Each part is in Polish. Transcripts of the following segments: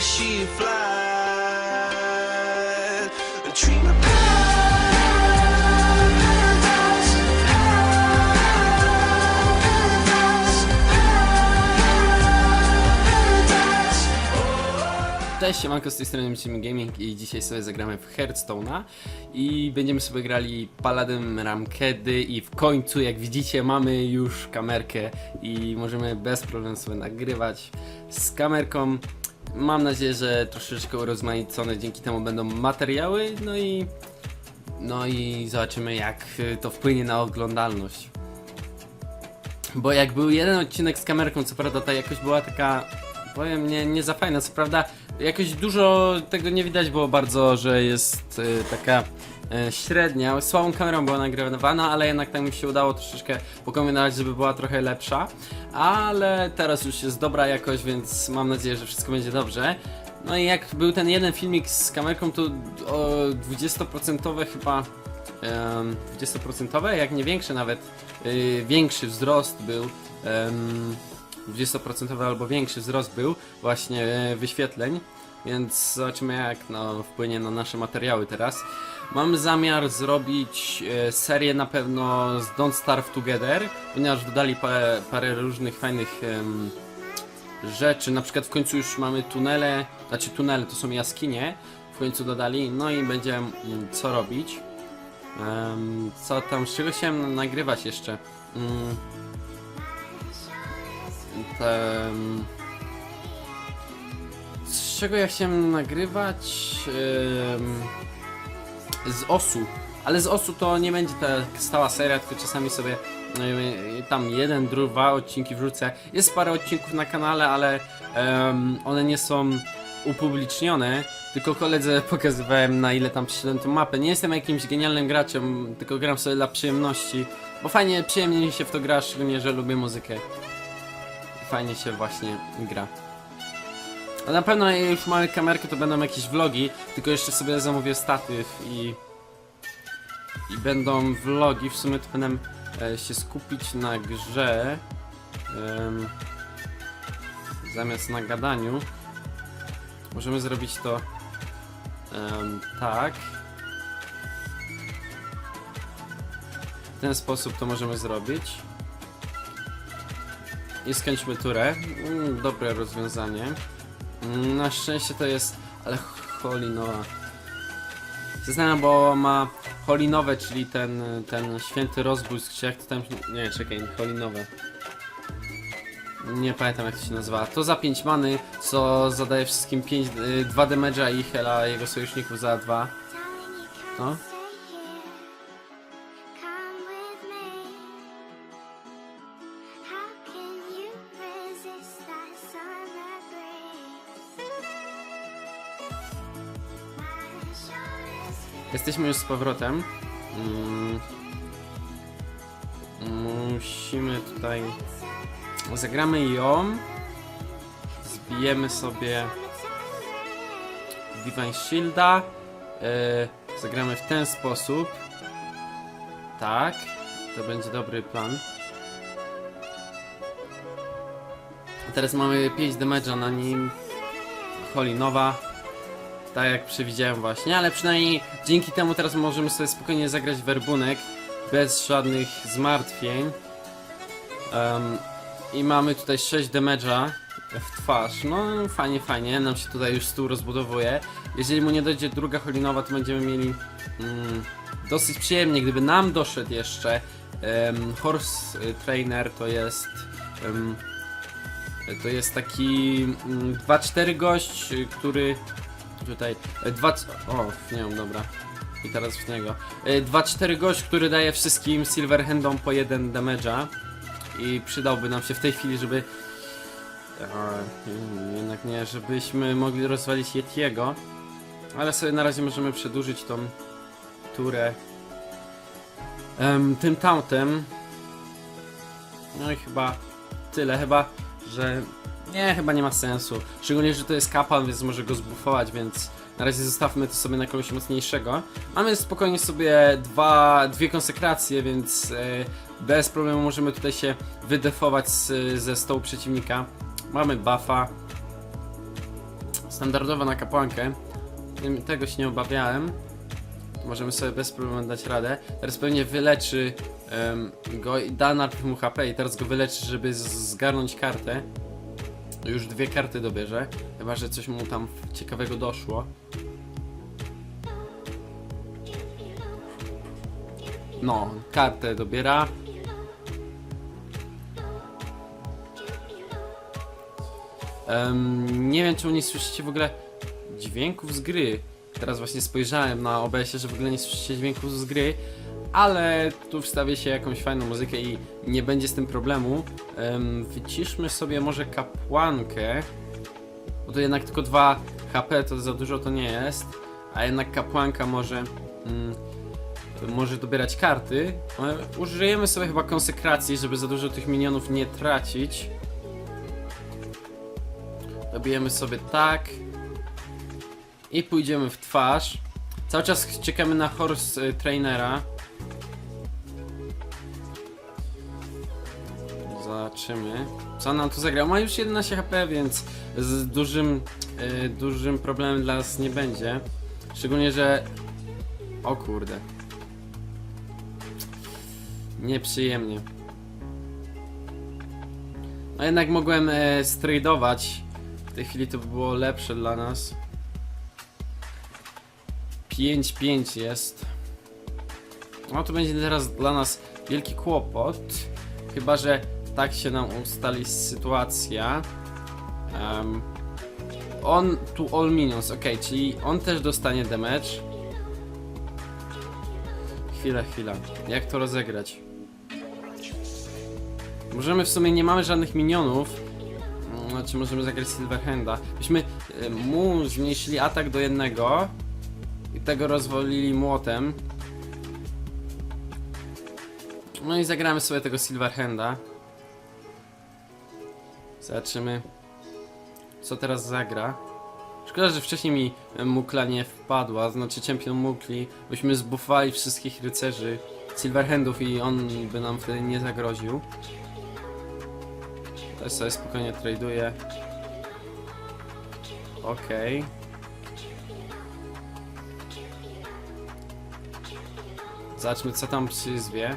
she flies. Treat me Cześć, siemanko, z tej strony Micimy Gaming i dzisiaj sobie zagramy w Hearthstone'a i będziemy sobie grali Paladin Ramkedy i w końcu, jak widzicie, mamy już kamerkę i możemy bez problemu sobie nagrywać z kamerką. Mam nadzieję, że troszeczkę urozmaicone dzięki temu będą materiały, no i no i zobaczymy jak to wpłynie na oglądalność. Bo jak był jeden odcinek z kamerką, co prawda ta jakość była taka, powiem, nie, nie za fajna, co prawda jakoś dużo tego nie widać było bardzo, że jest y, taka średnia, słabą kamerą była nagrywana, ale jednak tak mi się udało troszeczkę pokombinować, żeby była trochę lepsza, ale teraz już jest dobra jakość, więc mam nadzieję, że wszystko będzie dobrze. No i jak był ten jeden filmik z kamerką, to o 20% chyba em, 20% jak nie większy nawet, y, większy wzrost był, em, 20% albo większy wzrost był właśnie e, wyświetleń, więc zobaczymy jak no, wpłynie na nasze materiały teraz. Mam zamiar zrobić e, serię na pewno z Don't Starve Together, ponieważ dodali parę, różnych fajnych rzeczy, na przykład w końcu już mamy tunele, znaczy tunele to są jaskinie, w końcu dodali, no i będzie mm, co robić. Co tam, z czego chciałem nagrywać jeszcze? Mm. Z czego ja chciałem nagrywać? Z osu. Ale z osu to nie będzie ta stała seria, tylko czasami sobie em, tam jeden, dwa odcinki wrzucę. Jest parę odcinków na kanale, ale em, one nie są upublicznione. Tylko koledze pokazywałem na ile tam przyszedłem tą mapę. Nie jestem jakimś genialnym graczem, tylko gram sobie dla przyjemności. Bo fajnie, przyjemnie mi się w to gra, szczególnie, że lubię muzykę fajnie się właśnie gra. Na pewno jak już mamy kamerkę, to będą jakieś vlogi, tylko jeszcze sobie zamówię statyw i i będą vlogi, w sumie to będę e, się skupić na grze em, zamiast na gadaniu. Możemy zrobić to em, tak. W ten sposób to możemy zrobić. I skończmy turę. Mm, dobre rozwiązanie. Na szczęście to jest... Ale Holinowa. Zastanawiam, bo ma Holinowe, czyli ten, ten święty rozbłysk, czy jak to tam... Nie, czekaj, Holinowe. Nie pamiętam jak to się nazywa. To za 5 many, co zadaje wszystkim 5, y, 2 damage'a i hela jego sojuszników za 2. No. Jesteśmy już z powrotem. Mm. Musimy tutaj. Zagramy ją. Zbijemy sobie Divine Shielda. Yy, zagramy w ten sposób. Tak. To będzie dobry plan. Teraz mamy 5 damage'a na nim. Holinowa. Tak jak przewidziałem właśnie, ale przynajmniej dzięki temu teraz możemy sobie spokojnie zagrać werbunek bez żadnych zmartwień. Em, I mamy tutaj 6 damage'a w twarz. No fajnie, fajnie, nam się tutaj już stół rozbudowuje. Jeżeli mu nie dojdzie druga holinowa, to będziemy mieli mm, dosyć przyjemnie. Gdyby nam doszedł jeszcze em, Horse y, Trainer, to jest em, to jest taki mm, 2-4 gość, y, który tutaj e, dwa o nie wiem dobra. I teraz w niego. E, 2-4 gość, który daje wszystkim Silverhandom po 1 damage'a. I przydałby nam się w tej chwili, żeby jednak nie, żebyśmy mogli rozwalić Yetiego. Ale sobie na razie możemy przedłużyć tą turę. Tym tauntem no i chyba tyle, chyba, że nie, chyba nie ma sensu. Szczególnie, że to jest kapal, więc może go zbufować, więc na razie zostawmy to sobie na kogoś mocniejszego. Mamy spokojnie sobie dwa, dwie konsekracje, więc e, bez problemu możemy tutaj się wydefować z, ze stołu przeciwnika. Mamy buffa. Standardowo na kapłankę. Tego się nie obawiałem. Możemy sobie bez problemu dać radę. Teraz pewnie wyleczy em, go i da najpierw mu HP i teraz go wyleczy, żeby zgarnąć kartę. Już dwie karty dobierze. Chyba, że coś mu tam ciekawego doszło. No, kartę dobiera. Em, nie wiem, czy nie słyszycie w ogóle dźwięków z gry. Teraz właśnie spojrzałem na OBS-ie, że w ogóle nie słyszycie dźwięków z gry, ale tu wstawię się jakąś fajną muzykę i nie będzie z tym problemu. Em, wyciszmy sobie może kapłankę, bo to jednak tylko 2 HP, to za dużo to nie jest, a jednak kapłanka może... Mm, może dobierać karty. E, Użyjemy sobie chyba konsekracji, żeby za dużo tych minionów nie tracić. Dobijemy sobie tak. I pójdziemy w twarz. Cały czas czekamy na horse e, trainera. Zobaczymy. Co nam tu zagrał? Ma już 11 HP, więc z dużym, e, dużym problemem dla nas nie będzie. Szczególnie, że... O kurde. Nieprzyjemnie. No jednak mogłem e. W tej chwili to by było lepsze dla nas. 5-5 jest. No to będzie teraz dla nas wielki kłopot. Chyba, że tak się nam ustali sytuacja. Em, on to all minions, ok, czyli on też dostanie damage. Chwila, chwila. Jak to rozegrać? Możemy w sumie, nie mamy żadnych minionów. Znaczy możemy zagrać Silverhanda. Byśmy y, mu zmniejszyli atak do jednego i tego rozwolili młotem. No i zagramy sobie tego Silverhanda. Zobaczymy co teraz zagra. Szkoda, że wcześniej mi Mukla nie wpadła, znaczy Champion Mukli, byśmy zbufowali wszystkich rycerzy Silverhandów i on by nam wtedy nie zagroził. Teraz sobie spokojnie traduję. Okej. Zobaczmy co tam przyzwie.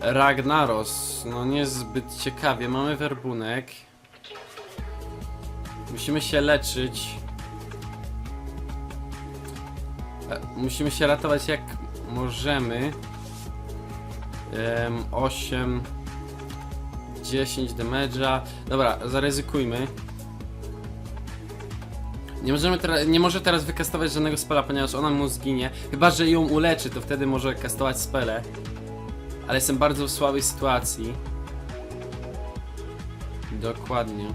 Ragnaros, no niezbyt ciekawie, mamy werbunek. Musimy się leczyć. E, Musimy się ratować jak możemy. Em, 8 10 damage'a. Dobra, zaryzykujmy. Nie, możemy nie może teraz wykastować żadnego spela, ponieważ ona mu zginie. Chyba, że ją uleczy, to wtedy może kastować spele. Ale jestem bardzo w słabej sytuacji. Dokładnie.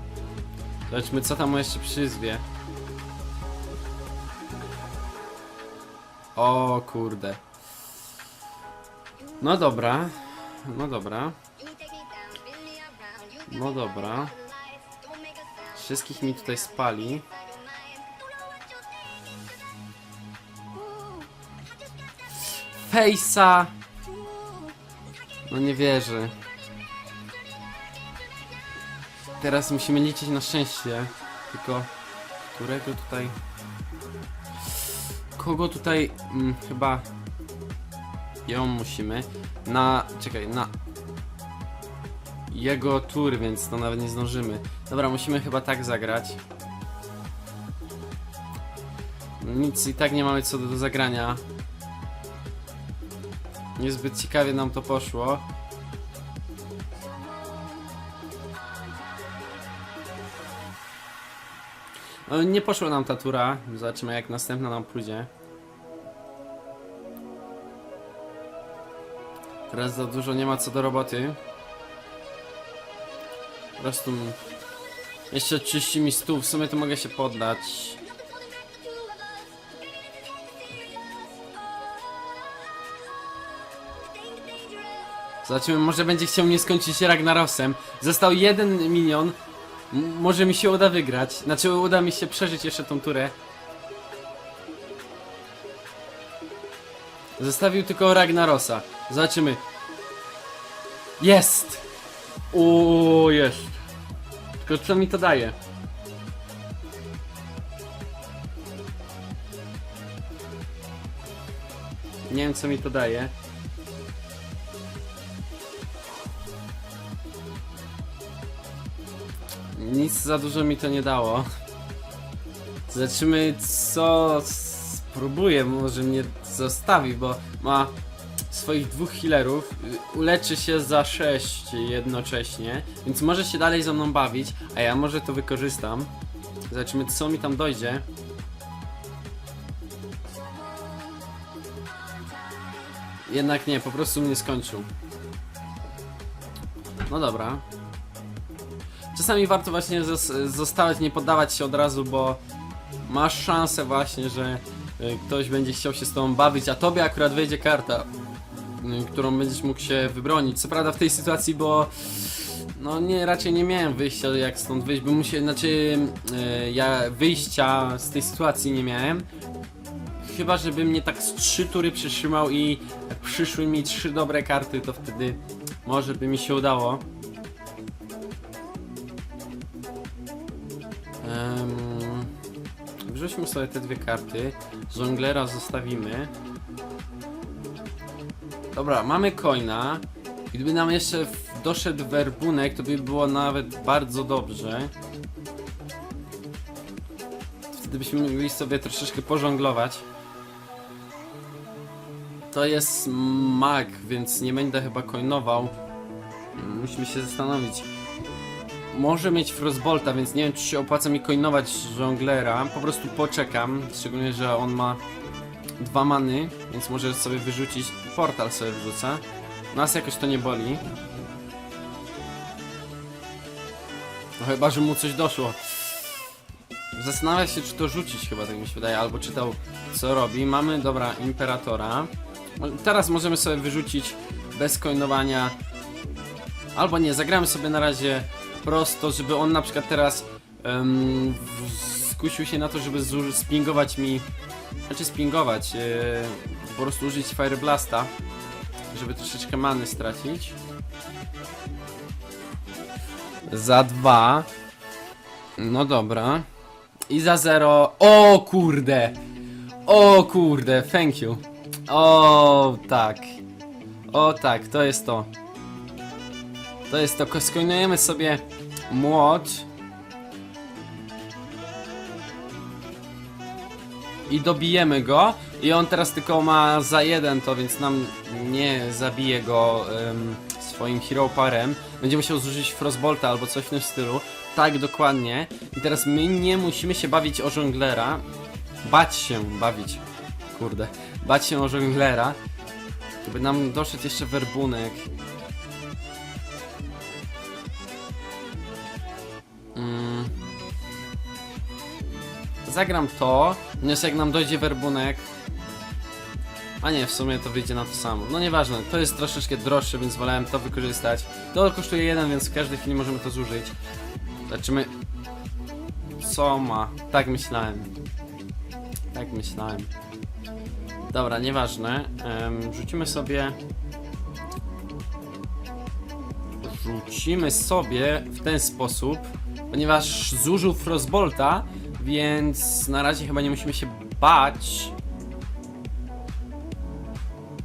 Zobaczmy, co tam jeszcze przyzwie. O kurde. No dobra. No dobra. No dobra. Wszystkich mi tutaj spali. Fejsa! No nie wierzę. Teraz musimy liczyć na szczęście. Tylko którego tutaj. Kogo tutaj. Mm, chyba. Ją musimy. Na. Czekaj, na. Jego tur, więc to nawet nie zdążymy. Dobra, musimy chyba tak zagrać. Nic i tak nie mamy co do, do zagrania. Niezbyt ciekawie nam to poszło. No, nie poszła nam ta tura. Zobaczymy jak następna nam pójdzie. Teraz za dużo nie ma co do roboty. Po prostu... Jeszcze czyści mi stół, w sumie to mogę się poddać. Zobaczymy, może będzie chciał mnie skończyć Ragnarosem. Został jeden minion. M może mi się uda wygrać. Znaczy uda mi się przeżyć jeszcze tą turę. Zostawił tylko Ragnarosa. Zobaczymy. Jest! O jest. Tylko co mi to daje? Nie wiem co mi to daje. Nic za dużo mi to nie dało. Zobaczymy co spróbuję, może mnie zostawi, bo ma swoich dwóch healerów, y, uleczy się za 6 jednocześnie, więc może się dalej ze mną bawić, a ja może to wykorzystam. Zobaczymy co mi tam dojdzie. Jednak nie, po prostu mnie skończył. No dobra. Czasami warto właśnie zos- zostawać, nie poddawać się od razu, bo masz szansę właśnie, że y, ktoś będzie chciał się z tobą bawić, a tobie akurat wejdzie karta, y, którą będziesz mógł się wybronić. Co prawda w tej sytuacji, bo no nie, raczej nie miałem wyjścia jak stąd wyjść, bo musiałem, znaczy y, ja wyjścia z tej sytuacji nie miałem. Chyba, żeby mnie tak z trzy tury przytrzymał i przyszły mi trzy dobre karty, to wtedy może by mi się udało. Wrzućmy sobie te dwie karty. Żonglera zostawimy. Dobra, mamy coina. Gdyby nam jeszcze doszedł werbunek, to by było nawet bardzo dobrze. Wtedy byśmy mogli sobie troszeczkę pożonglować. To jest mag, więc nie będę chyba coinował. Musimy się zastanowić. Może mieć Frostbolta, więc nie wiem czy się opłaca mi coinować żonglera. Po prostu poczekam, szczególnie, że on ma dwa many, więc może sobie wyrzucić. Portal sobie wrzucę. Nas jakoś to nie boli. No chyba, że mu coś doszło. Zastanawia się, czy to rzucić chyba, tak mi się wydaje, albo czytał, co robi. Mamy, dobra, Imperatora. Teraz możemy sobie wyrzucić bez coinowania. Albo nie, zagramy sobie na razie prosto, żeby on na przykład teraz w- skusił się na to, żeby spingować mi, znaczy spingować, e, po prostu użyć Fire Blasta, żeby troszeczkę many stracić. Za dwa. No dobra. I za zero. O kurde! O kurde, thank you. O tak. O tak, to jest to. To jest to. Skoinujemy sobie młot. I dobijemy go. I on teraz tylko ma za jeden to, więc nam nie zabije go em, swoim hero parem. Będzie musiał zużyć Frostbolta albo coś w tym stylu. Tak, dokładnie. I teraz my nie musimy się bawić o żonglera. Bać się bawić. Kurde. Bać się o żonglera. By nam doszedł jeszcze werbunek. Zagram to, ponieważ jak nam dojdzie werbunek. A nie, w sumie to wyjdzie na to samo. No nieważne, to jest troszeczkę droższe, więc wolałem to wykorzystać. To kosztuje jeden, więc w każdej chwili możemy to zużyć. Zobaczymy. Co ma? Tak myślałem. Tak myślałem. Dobra, nieważne. Em, rzucimy sobie. Rzucimy sobie w ten sposób, ponieważ zużył Frostbolta, więc na razie chyba nie musimy się bać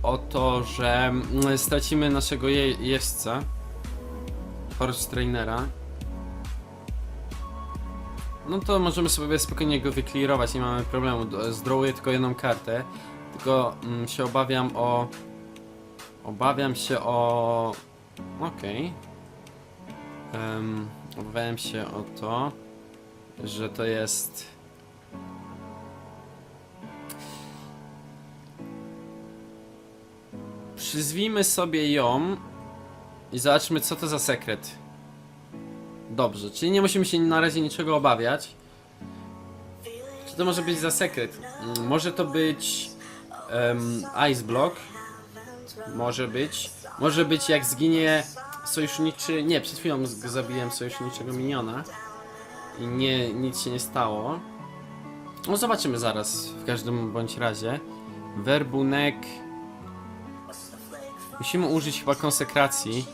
o to, że mm, stracimy naszego je jeźdźca, horse trainera. No to możemy sobie spokojnie go wyklirować, nie mamy problemu. Zdrołuję tylko jedną kartę, tylko mm, się obawiam o... Obawiam się o... Okej. Em, obawiałem się o to, że to jest... Przyzwijmy sobie ją i zobaczmy co to za sekret. Dobrze, czyli nie musimy się na razie niczego obawiać. Co to może być za sekret? Mm, Może to być em, Ice Block. Może być. Może być jak zginie sojuszniczy... Nie, przed chwilą zabiłem sojuszniczego miniona. I nie, nic się nie stało. No zobaczymy zaraz, w każdym bądź razie. Werbunek... Musimy użyć chyba konsekracji.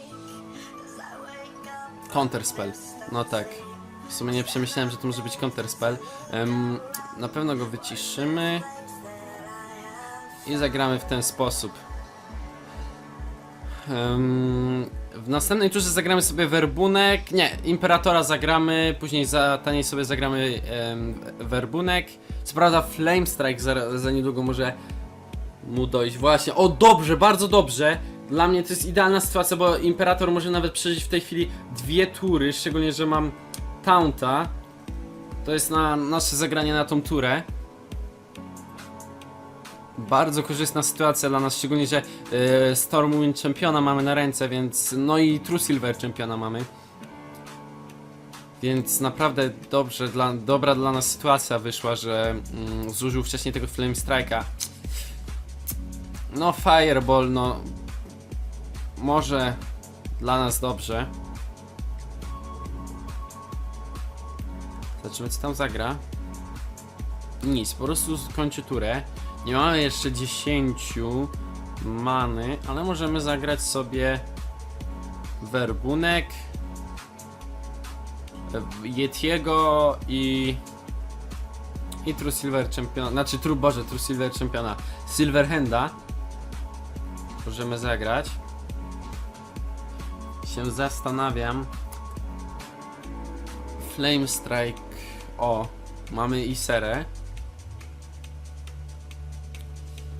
Counterspell. No tak. W sumie nie przemyślałem, że to może być counterspell. Em, na pewno go wyciszymy. I zagramy w ten sposób. Em, w następnej turze zagramy sobie werbunek. Nie, imperatora zagramy. Później za taniej sobie zagramy em, werbunek. Co prawda, Flame Strike za, za niedługo może mu dojść. Właśnie, o dobrze, bardzo dobrze. Dla mnie to jest idealna sytuacja, bo imperator może nawet przeżyć w tej chwili dwie tury. Szczególnie, że mam Taunta. To jest na nasze zagranie na tą turę. Bardzo korzystna sytuacja dla nas, szczególnie, że y, Stormwind czempiona mamy na ręce, więc no i True Silver czempiona mamy. Więc naprawdę dobrze, dla, dobra dla nas sytuacja wyszła, że mm, zużył wcześniej tego Flame Strike'a. No Fireball, no może dla nas dobrze. Zobaczymy co tam zagra. Nic, po prostu kończy turę. Nie mamy jeszcze 10 many, ale możemy zagrać sobie werbunek Yetiego i i True Silver Championa, znaczy True Boże, True Silver Championa. Silverhanda możemy zagrać. Się zastanawiam. Flame Strike. O, mamy Iserę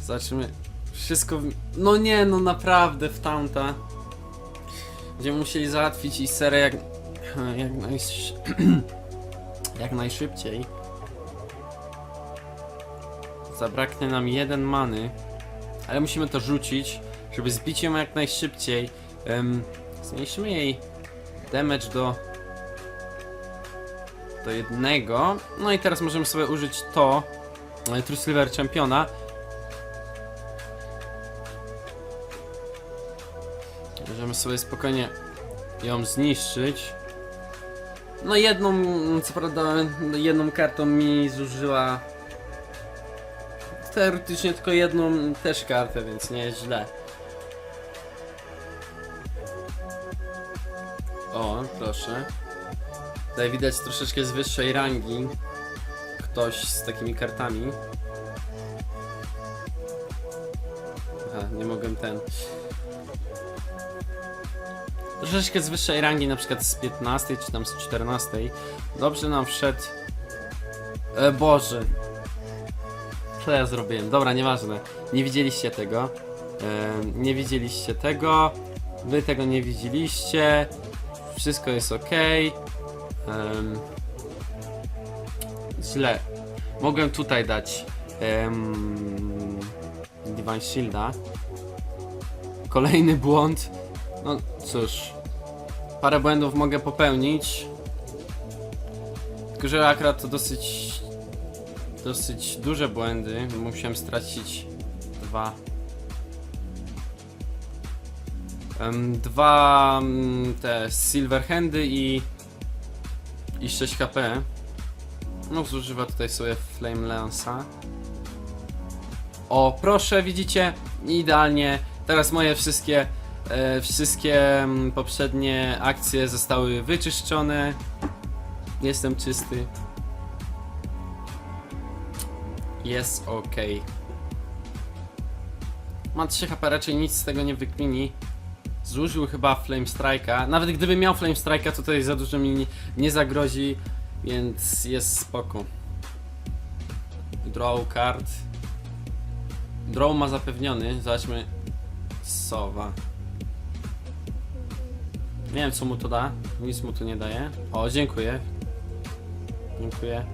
Zobaczymy. Wszystko. W... No nie, no naprawdę w tamta. Będziemy musieli załatwić i serę jak. Jak, najsz... jak najszybciej. Zabraknie nam jeden many. Ale musimy to rzucić, żeby zbić ją jak najszybciej. Um, zmniejszymy jej damage do. do jednego. No i teraz możemy sobie użyć to. e, True Silver Championa. Sobie spokojnie ją zniszczyć. No jedną, co prawda, jedną kartą mi zużyła teoretycznie tylko jedną też kartę, więc nie jest źle. O, proszę. Tutaj widać troszeczkę z wyższej rangi ktoś z takimi kartami. Aha, nie mogłem ten. Troszeczkę z wyższej rangi, na przykład z 15 czy tam z 14. Dobrze nam wszedł. E, Boże. Co ja zrobiłem? Dobra, nieważne. Nie widzieliście tego. E, nie widzieliście tego. Wy tego nie widzieliście. Wszystko jest ok. Em, źle. Mogłem tutaj dać em, Divine Shielda. Kolejny błąd. No cóż, parę błędów mogę popełnić. Tylko, że akurat to dosyć. dosyć duże błędy. Musiałem stracić dwa. Em, dwa mm, te silver handy i. i 6 HP. No, zużywa tutaj sobie Flame Lance'a. O, proszę, widzicie? Idealnie. Teraz moje wszystkie wszystkie mm, poprzednie akcje zostały wyczyszczone. Jestem czysty. Jest ok. Ma 3 HP, raczej nic z tego nie wykmini. Zużył chyba Flame Strike'a. Nawet gdyby miał Flame Strike'a, to tutaj za dużo mi nie zagrozi, więc jest spoko. Draw card. Draw ma zapewniony. Zobaczmy. Sowa. Nie wiem co mu to da. Nic mu tu nie daje. O, dziękuję. Dziękuję.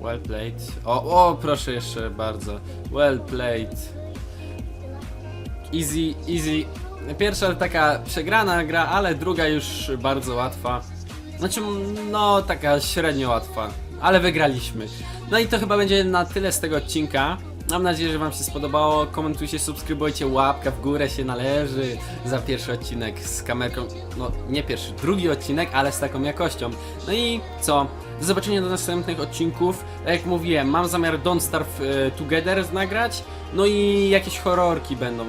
Well played. O, o, proszę jeszcze bardzo. Well played. Easy, easy. Pierwsza taka przegrana gra, ale druga już bardzo łatwa. Znaczy, no taka średnio łatwa, ale wygraliśmy. No i to chyba będzie na tyle z tego odcinka. Mam nadzieję, że Wam się spodobało. Komentujcie, subskrybujcie, łapka w górę się należy za pierwszy odcinek z kamerką. No, nie pierwszy, drugi odcinek, ale z taką jakością. No i co? Do zobaczenia do następnych odcinków. Tak jak mówiłem, mam zamiar Don't Starve e, Together nagrać. No i jakieś horrorki będą. E,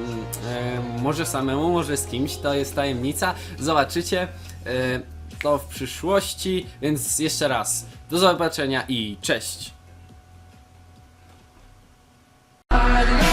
może samemu, może z kimś, to jest tajemnica. Zobaczycie. E, to w przyszłości, więc jeszcze raz do zobaczenia i cześć! I love